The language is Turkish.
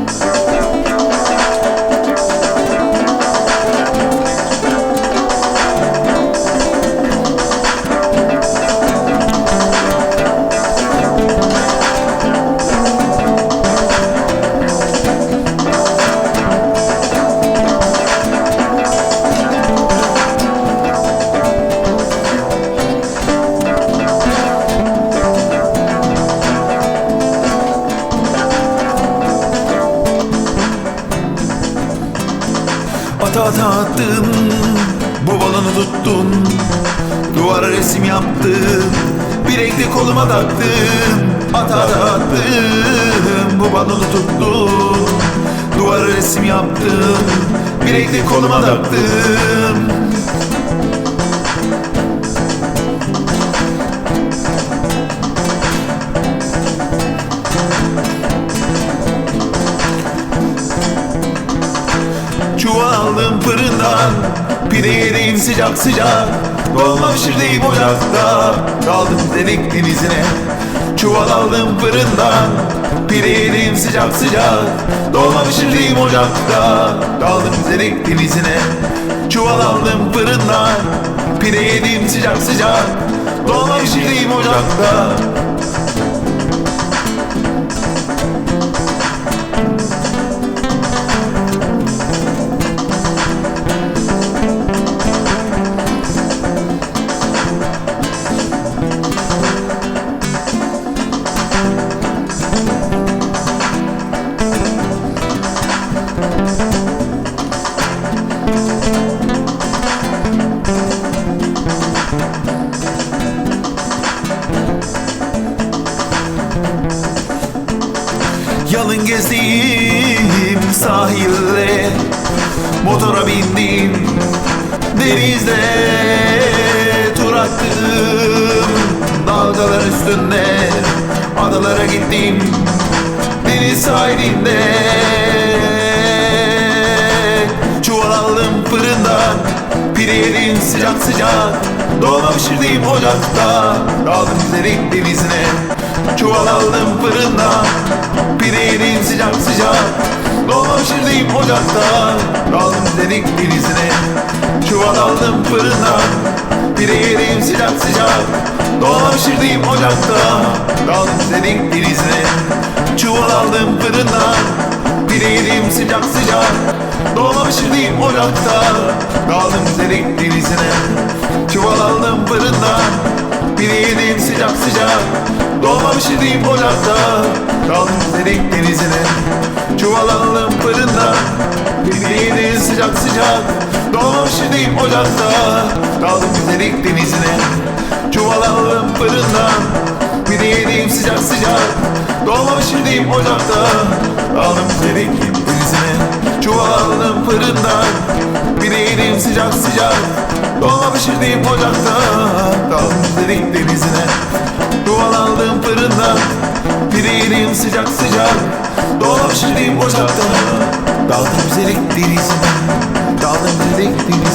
Ata ata attın Bu balonu tuttun Duvara resim yaptın Bir renkli koluma taktın ata attın Bu balonu tuttun Duvara resim yaptın Bir renkli koluma taktın Pide yedim sıcak sıcak Dolma pişirdim ocakta. Kaldım delik denizine Çuval aldım fırından. Pide yedim sıcak sıcak Dolma pişirdim ocakta. Kaldım delik denizine Çuval aldım fırından. Pide yedim sıcak sıcak Dolma pişirdim ocakta Yalın gezdiğim sahilde Motora bindim. Denizde tur attım Dalgalar üstünde Adalara gittim. Deniz sahilinde pişirdim ocakta Daldım derin denizine. Çuval aldım fırından Pide yedim sıcak. Sıcak pişirdim ocakta Daldım derin denizine. Çuval aldım fırından Pide yedim sıcak. Sıcak pişirdim ocakta Daldım derin denizine. Çuval aldım fırından Pide yedim sıcak. Sıcak pişirdim ocakta Daldım derin denizine Çuval aldım fırından Pide yedim sıcak sıcak. Dolma pişirdim ocakta Daldım derin denizine. Çuval aldım fırından Pide yedim sıcak sıcak. Dolma pişirdim ocakta Daldım derin denizine. Çuval aldım fırından Pide yedim sıcak sıcak. Dolma pişirdim ocakta Aldım derin denizine. Çuval aldım fırından Pide yedim sıcak sıcak. Dolma pişirdim ocakta Daldım derin denizine. Fırından Pide yedim sıcak sıcak. Dolma pişirdim ocakta Daldım zelik denizine. Daldım Daldım denizine